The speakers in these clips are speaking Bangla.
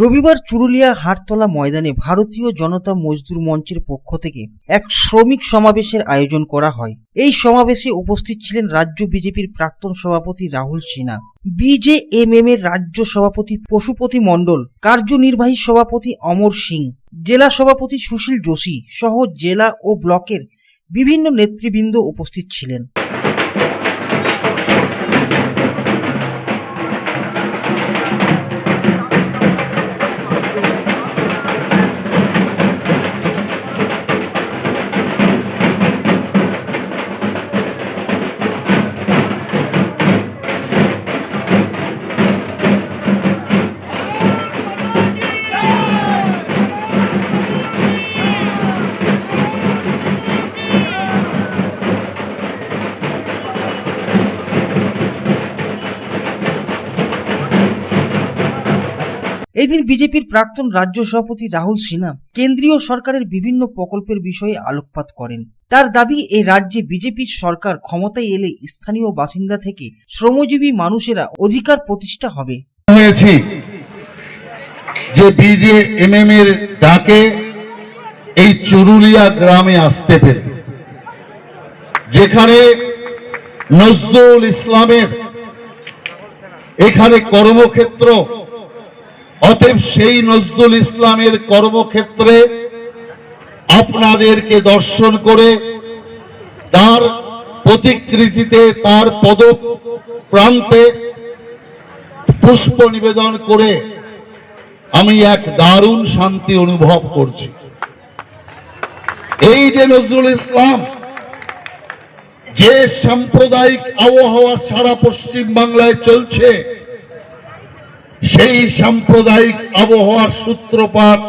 রবিবার চুরুলিয়া হাটতলা ময়দানে ভারতীয় জনতা মজদুর মঞ্চের পক্ষ থেকে এক শ্রমিক সমাবেশের আয়োজন করা হয়। এই সমাবেশে উপস্থিত ছিলেন রাজ্য বিজেপির প্রাক্তন সভাপতি রাহুল সিনহা, বিজেএমএম এর রাজ্য সভাপতি পশুপতি মণ্ডল, কার্যনির্বাহী সভাপতি অমর সিং, জেলা সভাপতি সুশীল যোশী সহ জেলা ও ব্লকের বিভিন্ন নেতৃবৃন্দ উপস্থিত ছিলেন। এদিন বিজেপির প্রাক্তন রাজ্য সভাপতি রাহুল সিনহা কেন্দ্রীয় সরকারের বিভিন্ন প্রকল্পের বিষয়ে আলোকপাত করেন। তার দাবি এই রাজ্যে বিজেপির সরকার ক্ষমতায় এলে স্থানীয় বাসিন্দা থেকে শ্রমজীবী মানুষেরা অধিকার প্রতিষ্ঠা হবে। যে বিজেএমএম এর ডাকে এই চুরুলিয়া গ্রামে আসতে পেরে, যেখানে নজরুল ইসলামের এখানে কর্মক্ষেত্র অতএব সেই নজরুল ইসলামের কর্মক্ষেত্রে আপনাদেরকে দর্শন করে তার প্রতিকৃতিতে, তার পদ প্রান্তে পুষ্প নিবেদন করে আমি এক দারুণ শান্তি অনুভব করছি। এই যে নজরুল ইসলাম, যে সাম্প্রদায়িক আবহাওয়া সারা পশ্চিম বাংলায় চলছে সেই সাম্প্রদায়িক আবহাওয়ার সূত্রপাত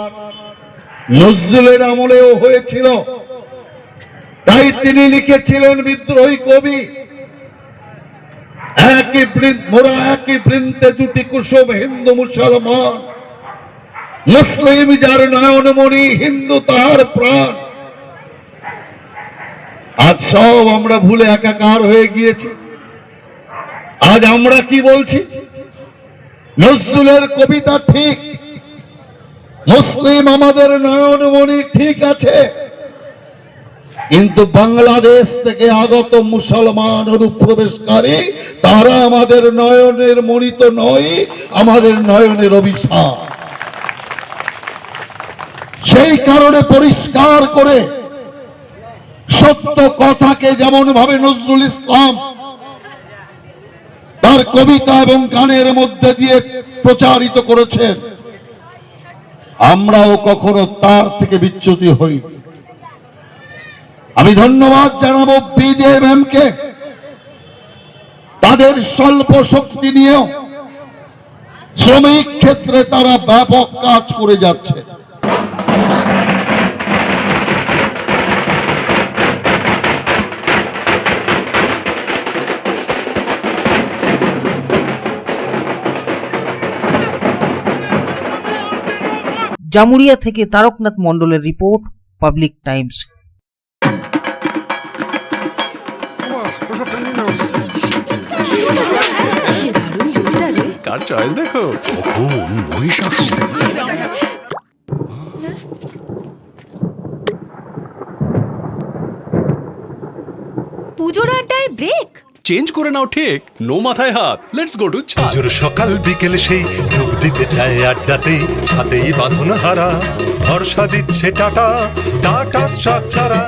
নজরুলের আমলেও হয়েছিল। তাই তিনি লিখেছিলেন বিদ্রোহী কবি, একই মোরা একই বৃন্তে দুটি কুসুম, হিন্দু, মুসলমান। মুসলিম যার নয়নমণি হিন্দু তাহার প্রাণ। আজ সব আমরা ভুলে একাকার হয়ে গিয়েছি। আজ আমরা কি বলছি? নজরুলের কবিতা ঠিক। মুসলিম আমাদের নয়নমণি ঠিক আছে। কিন্তু বাংলাদেশ থেকে আগত মুসলমান অনুপ্রবেশকারী, তারা আমাদের নয়নের মণিত নয়, আমাদের নয়নের অভিশাপ। সেই কারণে পরিষ্কার করে সত্য কথাকে যেমন ভাবে নজরুল ইসলাম তার কবিতা এবং গানের মধ্যে দিয়ে প্রচারিত করেছেন আমরাও কখনো তার থেকে বিচ্যুতি হই। আমি ধন্যবাদ জানাব বিজেএম কে তাদের স্বল্প শক্তি নিয়েও শ্রমিক ক্ষেত্রে তারা ব্যাপক কাজ করে যাচ্ছে। জামুরিয়া থেকে তারকনাথ মণ্ডলের রিপোর্ট পাবলিক টাইমস। কার চয়েস দেখো? পুজোর আড্ডায় ব্রেক চেঞ্জ করে নাও ঠিক নো মাথায় হাত। লেটস গো টু পুজোর সকাল বিকেল সেই ডুব দিতে চায় আড্ডাতে ছাদেই বাঁধন হারা ভরসা দিচ্ছে টাটা টাটা স্ট্রাকচারা।